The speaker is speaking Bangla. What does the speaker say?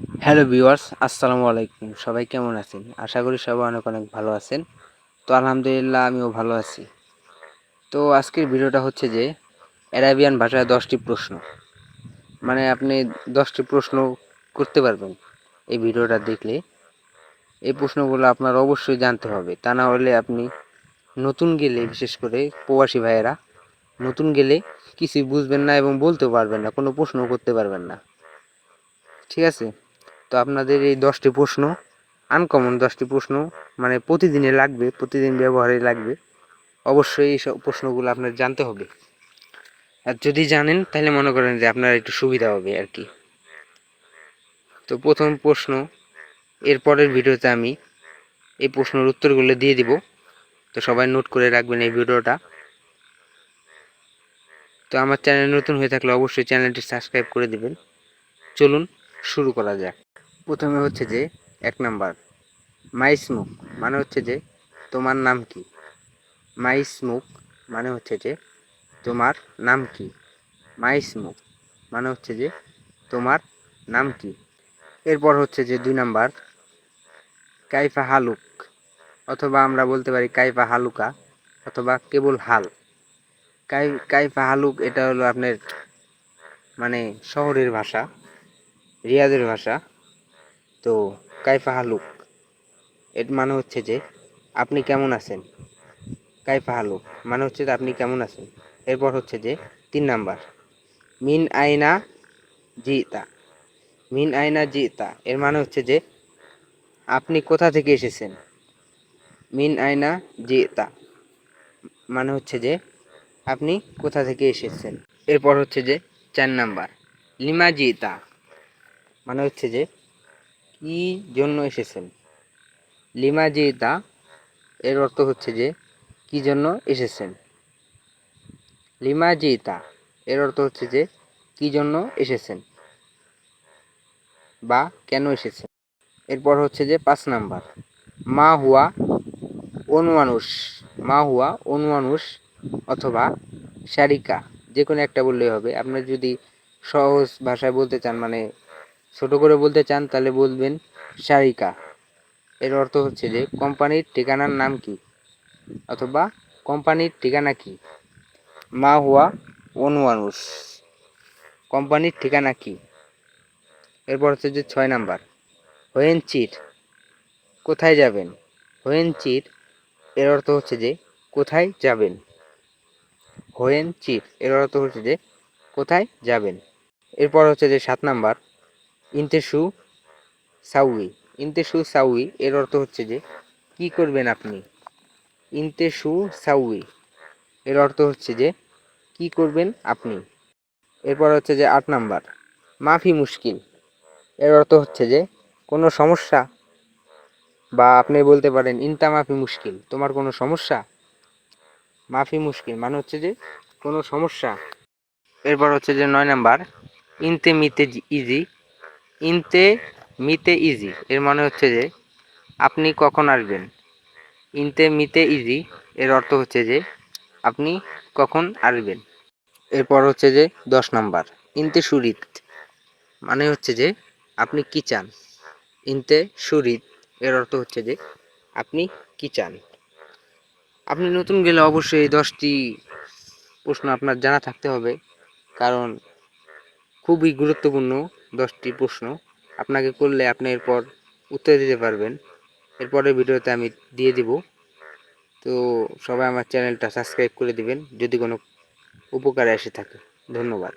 হ্যালো ভিউয়ার্স, আসসালামু আলাইকুম। সবাই কেমন আছেন? আশা করি সবাই অনেক অনেক ভালো আছেন। তো আলহামদুলিল্লাহ, আমিও ভালো আছি। তো আজকের ভিডিওটা হচ্ছে যে, অ্যারাবিয়ান ভাষায় দশটি প্রশ্ন। মানে আপনি দশটি প্রশ্ন করতে পারবেন এই ভিডিওটা দেখলে। এই প্রশ্নগুলো আপনার অবশ্যই জানতে হবে। তা না হলে আপনি নতুন গেলে, বিশেষ করে প্রবাসী ভাইয়েরা, নতুন গেলে কিছুই বুঝবেন না এবং বলতেও পারবেন না, কোনো প্রশ্ন করতে পারবেন না। ঠিক আছে? তো আপনাদের এই দশটি প্রশ্ন আনকমন দশটি প্রশ্ন মানে প্রতিদিনে লাগবে, প্রতিদিন ব্যবহারে লাগবে, অবশ্যই এই সব প্রশ্নগুলো আপনার জানতে হবে। আর যদি জানেন, তাহলে মনে করেন যে আপনার একটু সুবিধা হবে আর কি। তো প্রথম প্রশ্ন, এর পরের ভিডিওতে আমি এই প্রশ্নের উত্তরগুলো দিয়ে দিব। তো সবাই নোট করে রাখবেন এই ভিডিওটা। তো আমার চ্যানেল নতুন হয়ে থাকলে অবশ্যই চ্যানেলটি সাবস্ক্রাইব করে দেবেন। চলুন শুরু করা যাক। প্রথমে হচ্ছে যে এক নাম্বার মাই স্মুক মানে হচ্ছে যে তোমার নাম কি? মাই স্মুক মানে হচ্ছে যে তোমার নাম কি? মাই স্মুক মানে হচ্ছে যে তোমার নাম কি? এরপর হচ্ছে যে দুই নাম্বার, কাইফা হালুক অথবা আমরা বলতে পারি কাইফা হালুকা অথবা কেবল হাল। কাই, কাইফা হালুক এটা হলো আপনার মানে শহরের ভাষা। রিয়াদের ভাষা। তো কাইফা হালুক, এর মানে হচ্ছে যে আপনি কেমন আছেন? কাইফা হালুক মানে হচ্ছে যে আপনি কেমন আছেন? এরপর হচ্ছে যে তিন নাম্বার, মিন আয়না জিতা। মিন আয়না জিতা, এর মানে হচ্ছে যে আপনি কোথা থেকে এসেছেন? মিন আয়না জিতা মানে হচ্ছে যে আপনি কোথা থেকে এসেছেন? এরপর হচ্ছে যে চার নাম্বার, লিমা জিতা। মানে হচ্ছে যে, কি জন্য এসেছেন? লিমা জিতা এর অর্থ হচ্ছে যে, কি জন্য এসেছেন? লিমা জিতা এর অর্থ হচ্ছে যে, কি জন্য এসেছেন? বা কেন এসেছেন? এরপর হচ্ছে যে, পাঁচ নাম্বার। মা হুয়া অনুমানুষ, মা হুয়া অনুমানুষ অথবা শারিকা যে কোনো একটা বললেই হবে। আপনার যদি সহজ ভাষায় বলতে চান মানে ছোট করে বলতে চান, তাহলে বলবেন সারিকা। এর অর্থ হচ্ছে যে, কোম্পানির ঠিকানার নাম কি? অথবা কোম্পানির ঠিকানা কি? মা হুয়া অনুমানুষ কোম্পানির ঠিকানা কি? এরপর হচ্ছে যে ছয় নাম্বার। হোয়েন চিট কোথায় যাবেন? হোয়েন চিট এর অর্থ হচ্ছে যে, কোথায় যাবেন? হোয়েন চিট এর অর্থ হচ্ছে যে, কোথায় যাবেন? এরপর হচ্ছে যে সাত নাম্বার। ইন্তেসু সাউই ইন্তেসু সাউই, এর অর্থ হচ্ছে যে, কি করবেন আপনি? ইন্তেসু সাউই, এর অর্থ হচ্ছে যে, কি করবেন আপনি? এরপর হচ্ছে যে আট নাম্বার, মাফি মুশকিল, এর অর্থ হচ্ছে যে, কোনো সমস্যা? বা আপনি বলতে পারেন, ইনতা মাফি মুশকিল, তোমার কোনো সমস্যা? মাফি মুশকিল মানে হচ্ছে যে, কোনো সমস্যা? এরপর হচ্ছে যে নয় নাম্বার ইনতে মিতে ইজি ইনতে মিতে ইজি। এর মানে হচ্ছে যে, আপনি কখন আসবেন? ইনতে মিতে ইজি, এর অর্থ হচ্ছে যে, আপনি কখন আসবেন? এরপর হচ্ছে যে, দশ নাম্বার। ইনতে সুরিত মানে হচ্ছে যে, আপনি কি চান? ইনতে সুরিত, এর অর্থ হচ্ছে যে, আপনি কি চান? আপনি নতুন গেলে অবশ্যই এই দশটি প্রশ্ন আপনার জানা থাকতে হবে, কারণ খুবই গুরুত্বপূর্ণ। দশটি প্রশ্ন। আপনাকে করলে আপনি এরপর উত্তর দিতে পারবেন। এরপরের ভিডিওতে আমি দিয়ে দিব। তো সবাই আমার চ্যানেলটা সাবস্ক্রাইব করে দিবেন, যদি কোনো উপকারে এসে থাকে। ধন্যবাদ।